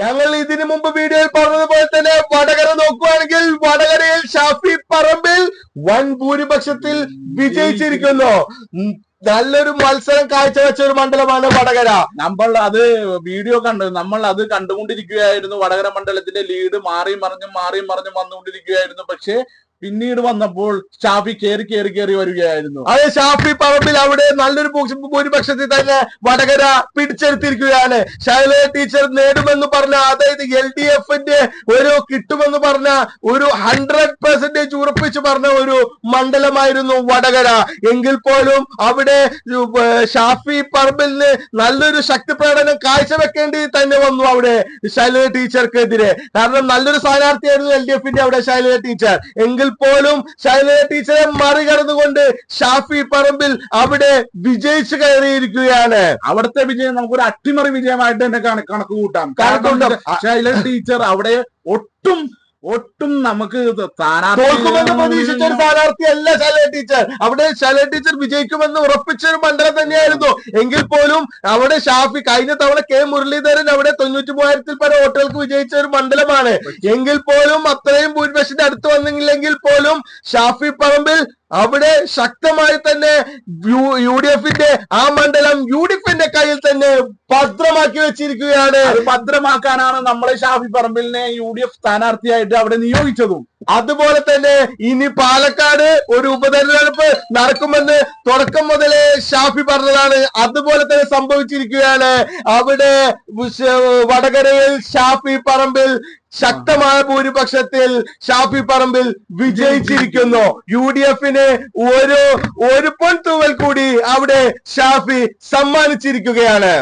ഞങ്ങൾ ഇതിനു മുമ്പ് വീഡിയോയിൽ പറഞ്ഞതുപോലെ തന്നെ വടകര നോക്കുകയാണെങ്കിൽ വടകരയിൽ ഷാഫി പറമ്പിൽ വൻ ഭൂരിപക്ഷത്തിൽ വിജയിച്ചിരിക്കുന്നു. നല്ലൊരു മത്സരം കാഴ്ചവെച്ച ഒരു മണ്ഡലമാണ് വടകര. നമ്മൾ അത് വീഡിയോ കണ്ടു നമ്മൾ അത് കണ്ടുകൊണ്ടിരിക്കുകയായിരുന്നു. വടകര മണ്ഡലത്തിന്റെ ലീഡ് മാറി മറിഞ്ഞും മാറി മറിഞ്ഞും വന്നുകൊണ്ടിരിക്കുകയായിരുന്നു. പക്ഷേ പിന്നീട് വന്നപ്പോൾ ഷാഫി കയറി കയറി കയറി വരികയായിരുന്നു. അതെ ഷാഫി പറമ്പിൽ അവിടെ നല്ലൊരു ഭൂരിപക്ഷ- ഭൂരിപക്ഷത്തിൽ തന്നെ വടകര പിടിച്ചെടുത്തിരിക്കുകയാണ്. ശൈല ടീച്ചർ നേടുമെന്ന് പറഞ്ഞ അതായത് എൽ ഡി എഫിന്റെ ഒരു കിട്ടുമെന്ന് പറഞ്ഞ ഒരു ഹൺഡ്രഡ് പെർസെന്റേജ് ഉറപ്പിച്ച് പറഞ്ഞ ഒരു മണ്ഡലമായിരുന്നു വടകര. എങ്കിൽ പോലും അവിടെ ഷാഫി പറമ്പിലിന് നല്ലൊരു ശക്തി പ്രകടനം കാഴ്ചവെക്കേണ്ടി തന്നെ വന്നു അവിടെ ശൈലജ ടീച്ചർക്കെതിരെ കാരണം നല്ലൊരു സ്ഥാനാർത്ഥിയായിരുന്നു എൽ ഡി എഫിന്റെ അവിടെ ശൈലജ ടീച്ചർ എങ്കിൽ പോലും ശൈലജ ടീച്ചറെ മറികടന്നുകൊണ്ട് ഷാഫി പറമ്പിൽ അവിടെ വിജയിച്ചു കയറിയിരിക്കുകയാണ് അവിടുത്തെ വിജയം നമുക്കൊരു അട്ടിമറി വിജയമായിട്ട് തന്നെ കണ- കണക്ക് കൂട്ടാം കൂട്ടാം. ശൈലജ ടീച്ചർ അവിടെ ഒട്ടും ഒട്ടും നമുക്ക് ഒരു സ്ഥാനാർത്ഥി അല്ല ശൈല ടീച്ചർ. അവിടെ ശൈല ടീച്ചർ വിജയിക്കുമെന്ന് ഉറപ്പിച്ച ഒരു മണ്ഡലം തന്നെയായിരുന്നു. എങ്കിൽ പോലും അവിടെ ഷാഫി കഴിഞ്ഞ തവണ കെ മുരളീധരൻ അവിടെ തൊണ്ണൂറ്റി മൂവായിരത്തിൽ പല വോട്ടുകൾക്ക് വിജയിച്ച ഒരു മണ്ഡലമാണ്. എങ്കിൽ പോലും അത്രയും ഭൂരിപക്ഷത്തിന്റെ അടുത്ത് വന്നില്ലെങ്കിൽ പോലും ഷാഫി പറമ്പിൽ അവിടെ ശക്തമായി തന്നെ യു- ഡി എഫിന്റെ ആ മണ്ഡലം യു ഡി എഫിന്റെ കയ്യിൽ തന്നെ ഭദ്രമാക്കി വെച്ചിരിക്കുകയാണ്. ഭദ്രമാക്കാനാണ് നമ്മളെ ഷാഫി പറമ്പിലിനെ യു ഡി എഫ് സ്ഥാനാർത്ഥിയായിട്ട് അവിടെ നിയോഗിച്ചതും. അതുപോലെ തന്നെ ഇനി പാലക്കാട് ഒരു ഉപതെരഞ്ഞെടുപ്പ് നടക്കുമെന്ന് തുടക്കം മുതലേ ഷാഫി പറഞ്ഞതാണ്. അതുപോലെ തന്നെ സംഭവിച്ചിരിക്കുകയാണ്. അവിടെ വടകരയിൽ ഷാഫി പറമ്പിൽ ശക്തമായ ഭൂരിപക്ഷത്തിൽ ഷാഫി പറമ്പിൽ വിജയിച്ചിരിക്കുന്നു. യു ഡി എഫിന് ഒരു ഒരു പൊൻ തൂവൽ കൂടി അവിടെ ഷാഫി സമ്മാനിച്ചിരിക്കുകയാണ്.